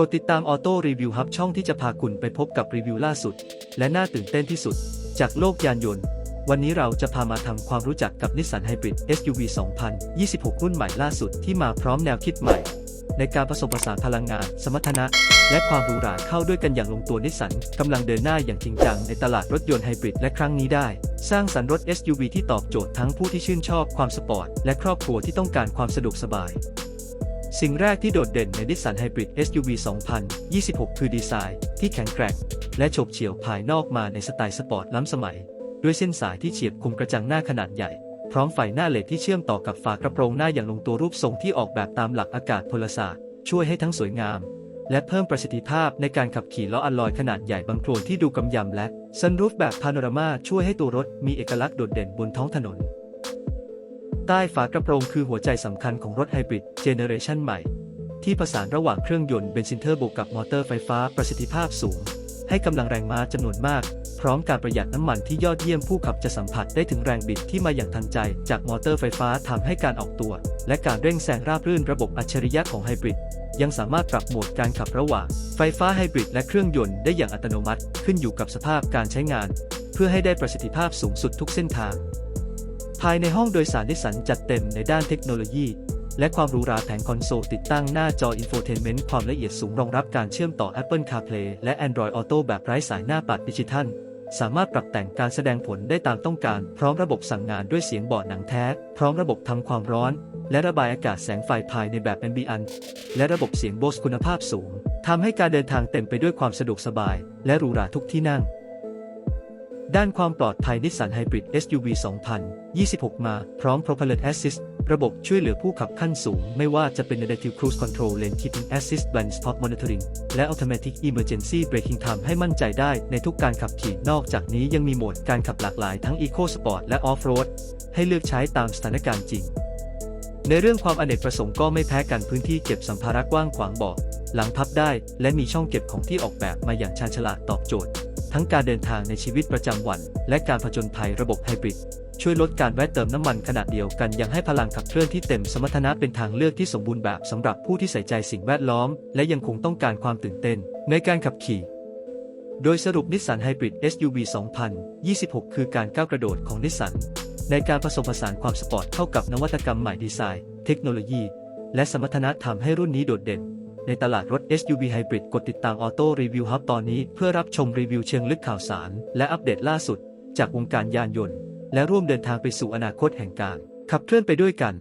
กดติดตามออโต้รีวิวฮับช่องที่จะพาคุณไปพบกับรีวิวล่าสุด และน่าตื่นเต้นที่สุด จากโลกยานยนต์ วันนี้เราจะพามาทำความรู้จักกับนิสสันไฮบริด SUV 2026 รุ่นใหม่ล่าสุดที่มาพร้อมแนวคิดใหม่ ในการผสมผสานพลังงาน สมรรถนะ และความหรูหราเข้าด้วยกันอย่างลงตัวนิสสันกำลังเดินหน้าอย่างจริงจังในตลาดรถยนต์ไฮบริดและครั้งนี้ได้ สร้างสรรค์รถ SUV ที่ตอบโจทย์ทั้งผู้ที่ชื่นชอบความสปอร์ตและครอบครัวที่ต้องการความสะดวกสบาย สิ่งแรกที่โดดเด่นในนิสสันไฮบริด SUV 2026 คือดีไซน์ที่แข็งแกร่ง และโฉบเฉี่ยวภายนอกมาในสไตล์สปอร์ตล้ำสมัย ด้วยเส้นสายที่เฉียบคมกระจังหน้าขนาดใหญ่ พร้อมไฟหน้าเลดที่เชื่อมต่อกับฝากระโปรงหน้าอย่างลงตัวรูปทรงที่ออกแบบตามหลักอากาศพลศาสตร์ช่วยให้ทั้งสวยงาม และเพิ่มประสิทธิภาพในการขับขี่ล้ออัลลอยขนาดใหญ่บางโครนที่ดูกำยำและซันรูฟแบบพาโนรามาช่วยให้ตัวรถมีเอกลักษณ์โดดเด่นบนท้องถนน ใต้ฝากระโปรงคือหัวใจสำคัญของรถไฮบริดเจเนอเรชันใหม่ ที่ผสานระหว่างเครื่องยนต์เบนซินเทอร์โบกับมอเตอร์ไฟฟ้าประสิทธิภาพสูง ให้กำลังแรงม้าจำนวนมาก พร้อมการประหยัดน้ำมันที่ยอดเยี่ยมผู้ขับจะสัมผัสได้ถึงแรงบิดที่มาอย่างทันใจ จากมอเตอร์ไฟฟ้าทำให้การออกตัว และการเร่งแซงราบรื่นระบบอัจฉริยะของไฮบริดยังสามารถปรับโหมดการขับระหว่าง ไฟฟ้าไฮบริดและเครื่องยนต์ได้อย่างอัตโนมัติ ขึ้นอยู่กับสภาพการใช้งาน เพื่อให้ได้ประสิทธิภาพสูงสุดทุกเส้นทาง ภายในห้องโดยสารนิสสันจัดเต็มในด้านเทคโนโลยี และความหรูหราแผงคอนโซลติดตั้งหน้าจออินโฟเทนเมนต์ความละเอียดสูงรองรับการเชื่อมต่อ Apple CarPlay และ Android Auto แบบไร้สายหน้าปัดดิจิทัล สามารถปรับแต่งการแสดงผลได้ตามต้องการ พร้อมระบบสั่งงานด้วยเสียงบาะหนังแท้ พร้อมระบบทำความร้อน และระบายอากาศแสงไฟภายในแบบ Ambient และระบบเสียงโบสคุณภาพสูงทำให้การเดินทางเต็มไปด้วยความสะดวกสบาย และหรูหราทุกที่นั่ง ด้านความปลอดภัยนิสสันไฮบริด SUV 2026 มา พร้อม Propellant Assist ระบบช่วยเหลือผู้ขับขั้นสูง ไม่ว่าจะเป็น Adaptive Cruise Control Lane Keeping Assist Blind Spot Monitoring และ Automatic Emergency Braking ทำให้มั่นใจได้ในทุกการขับขี่ นอกจากนี้ยังมีโหมดการขับหลากหลายทั้ง Eco Sport และ Off-road ให้เลือกใช้ตามสถานการณ์จริง ในเรื่องความอเนกประสงค์ก็ไม่แพ้กันพื้นที่เก็บสัมภาระกว้างขวางเบาะหลังพับได้ และมีช่องเก็บของที่ออกแบบมาอย่างชาญฉลาดตอบโจทย์ ทั้งการเดินทางในชีวิตประจำวัน และการผจญภัยระบบไฮบริดช่วยลดการแวะเติมน้ำมันขนาดเดียวกันยังให้พลังขับเคลื่อนที่เต็มสมรรถนะเป็นทางเลือกที่สมบูรณ์แบบสำหรับผู้ที่ใส่ใจสิ่งแวดล้อม และยังคงต้องการความตื่นเต้น ในการขับขี่ โดยสรุปนิสสันไฮบริด SUV 2026 คือการก้าวกระโดดของนิสสันในการผสมผสานความสปอร์ตเข้ากับนวัตกรรมใหม่ดีไซน์ เทคโนโลยี และสมรรถนะทำให้รุ่นนี้โดดเด่น ในตลาดรถ SUV Hybrid กดติดตาม Auto Review Hub ตอนนี้เพื่อรับชมรีวิวเชิงลึกข่าวสาร และอัปเดตล่าสุด จากวงการยานยนต์ และร่วมเดินทางไปสู่อนาคตแห่งการ ขับเคลื่อนไปด้วยกัน